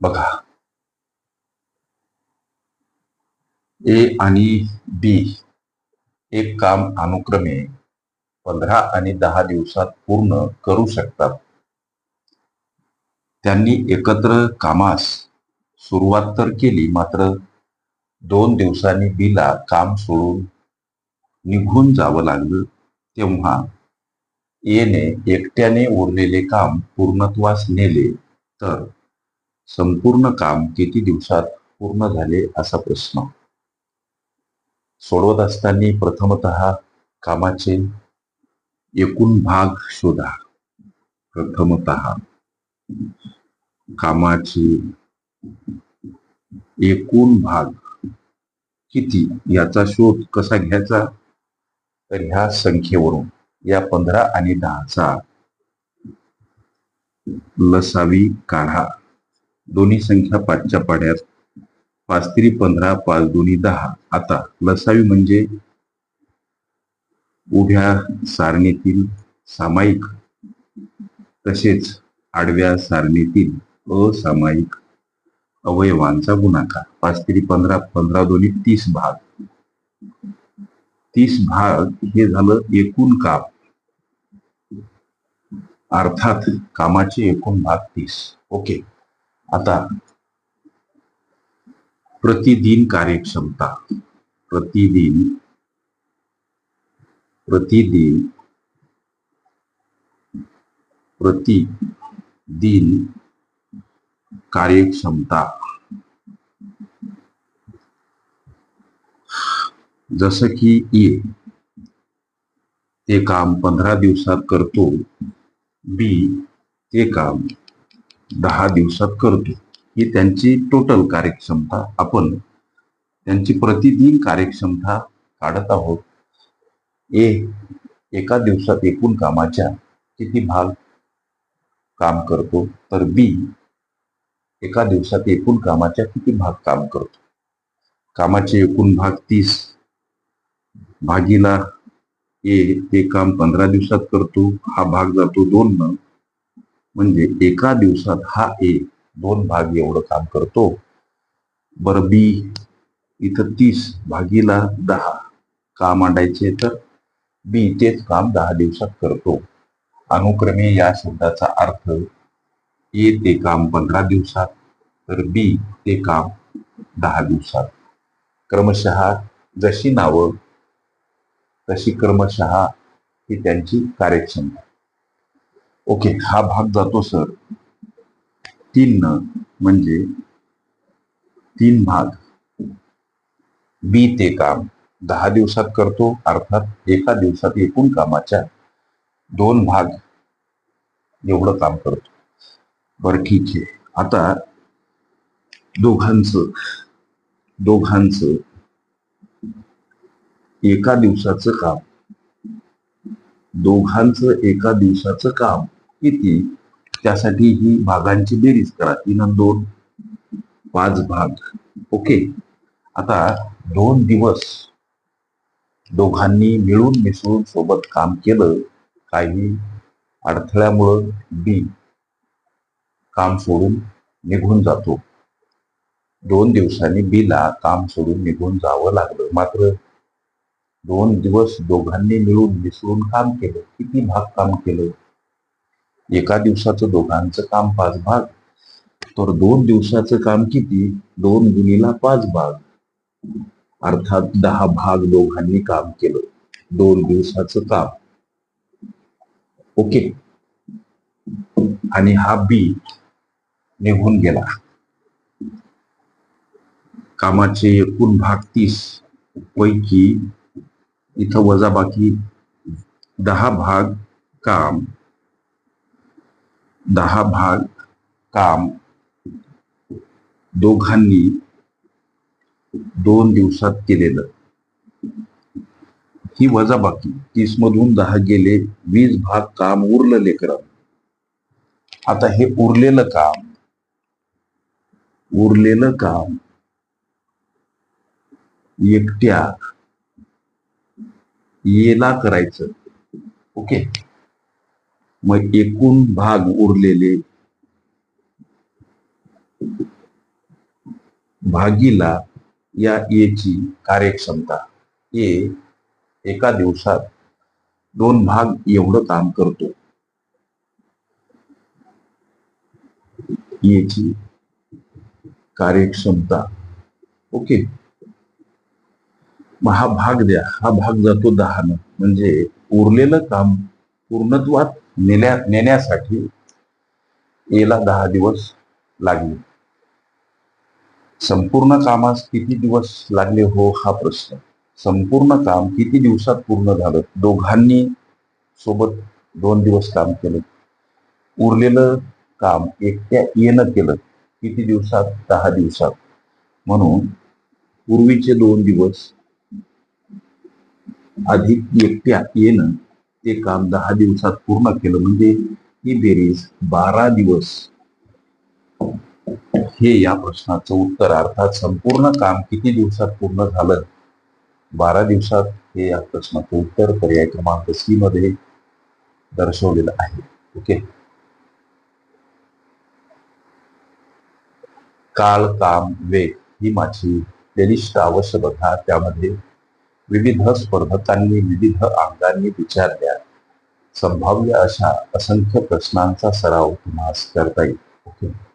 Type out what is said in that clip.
बघा. ए आणि बी एक काम अनुक्रमे पंधरा आणि दहा दिवसात पूर्ण करू शकतात. त्यांनी एकत्र कामास सुरुवात तर केली मात्र दोन दिवसांनी बीला काम सोडून निघून जावं लागलं. तेव्हा एने एकट्याने उरलेले काम पूर्णत्वास नेले. तर संपूर्ण काम किती दिवसात पूर्ण झाले असा प्रश्न. सोडवत असताना प्रथमत कामाचे एकूण भाग शोधा. प्रथमत कामाचे एकूण भाग किती याचा शोध कसा घ्यायचा? तर ह्या संख्येवरून या पंधरा आणि दहाचा लसावी काढा. दोन्ही संख्या पाचच्या पाड्यात. पाच तरी पंधरा पाच दोन्ही दहा. आता लसावी म्हणजे उभ्या सारणीतील सामायिक. तसेच आडव्या सारणीतील असामायिक अवयवांचा गुणाकार. पाच तरी पंधरा पंधरा दोन्ही तीस भाग. तीस भाग हे झालं एकूण काम. अर्थात कामाचे एकूण भाग तीस. ओके. आता प्रतिदिन कार्यक्षमता, प्रतिदिन प्रतिदिन प्रतिदिन कार्यक्षमता। जसं की ए ते काम पंधरा दिवसात करतो बी ते काम दहा दिवसात करतो. ही त्यांची टोटल कार्यक्षमता आपण त्यांची प्रतिदिन कार्यक्षमता काढत आहोत. ए एका दिवसात एकूण कामाच्या किती भाग काम करतो? तर बी एका दिवसात एकूण कामाच्या किती भाग काम करतो? कामाचे एकूण भाग तीस. भागीला ए ते काम पंधरा दिवसात करतो. हा भाग जातो दोन न म्हणजे एका दिवसात हा ए दोन भाग एवढं काम करतो. बरं बी इथं तीस भागीला दहा. काम मांडायचे तर बी तेच काम दहा दिवसात करतो. अनुक्रमे या शब्दाचा अर्थ ए ते काम पंधरा दिवसात तर बी ते काम दहा दिवसात. क्रमशः जशी नावं तशी क्रमशः ही त्यांची कार्यक्षमता. ओके हा भाग जातो सर तीन न म्हणजे तीन भाग. बी ते काम. दहा दिवसात करतो अर्थात एका दिवसात एकूण कामाच्या दोन भाग एवढं काम करतो. बरं ठीक आहे. आता दोघांचं दोघांचं एका दिवसाचं काम. दोघांचं एका दिवसाचं काम. किती? त्यासाठी ही भागांची बेरीज करा. तीन आणि दोन. पाच भाग. ओके. आता दोन दिवस दोघांनी मिळून मिसळून सोबत काम केलं काही अडथळ्यामुळं बी काम सोडून निघून जातो. दोन दिवसांनी बीला काम सोडून निघून जावं लागलं. मात्र दोन दिवस दोघांनी मिळून मिसळून काम केलं. किती भाग काम केलं? एका दिवसाचं दोघांचं काम पाच भाग. तर दोन दिवसाचं काम किती? दोन गुणीला पाच भाग. अर्थात दहा भाग दोघांनी काम केलं. दोन दिवसाचं काम. ओके. आणि हा बी निघून गेला. कामाचे एकूण भाग तीस पैकी इथं वजाबाकी दहा भाग काम दहा भाग काम दोघांनी दोन दिवसात केलेलं. ही वजाबाकी. तीस मधून दहा गेले वीस भाग काम उरलं लेकर. आता हे उरलेलं काम उरलेलं काम एकट्या येला करायचं. ओके? मग एकूण भाग उरलेले भागीला या एची कार्यक्षमता. ए एका दिवसात दोन भाग एवढं काम करतो. याची कार्यक्षमता. ओके. मग हा भाग द्या. हा भाग जातो दहानं म्हणजे उरलेलं काम पूर्णत्वात नेल्या नेण्यासाठी एला दहा दिवस लागले. संपूर्ण कामास किती दिवस लागले हो हा प्रश्न. संपूर्ण काम किती दिवसात पूर्ण झालं? दोघांनी सोबत दोन दिवस काम केलं. उरलेलं काम एकट्या येणं केलं. किती दिवसात? दहा दिवसात. म्हणून पूर्वीचे दोन दिवस अधिक एकट्या येणं ते काम दहा दिवसात पूर्ण केलं. म्हणजे ही बेरीज बारा दिवस. हे या प्रश्नाचं उत्तर अर्थात संपूर्ण काम किती दिवसात पूर्ण झालं? बारा दिवसात हे या प्रश्नाचं उत्तर पर्याय क्रमांक सी मध्ये दर्शवलेलं आहे. ओके? काळ काम वेग ही माझी प्लेलिस्ट आवश्यकता त्यामध्ये विविध स्पर्धकांनी विविध अंगांनी विचारल्या. संभाव्य अशा असंख्य प्रश्नांचा सराव तुम्हाला करता येईल. ओके.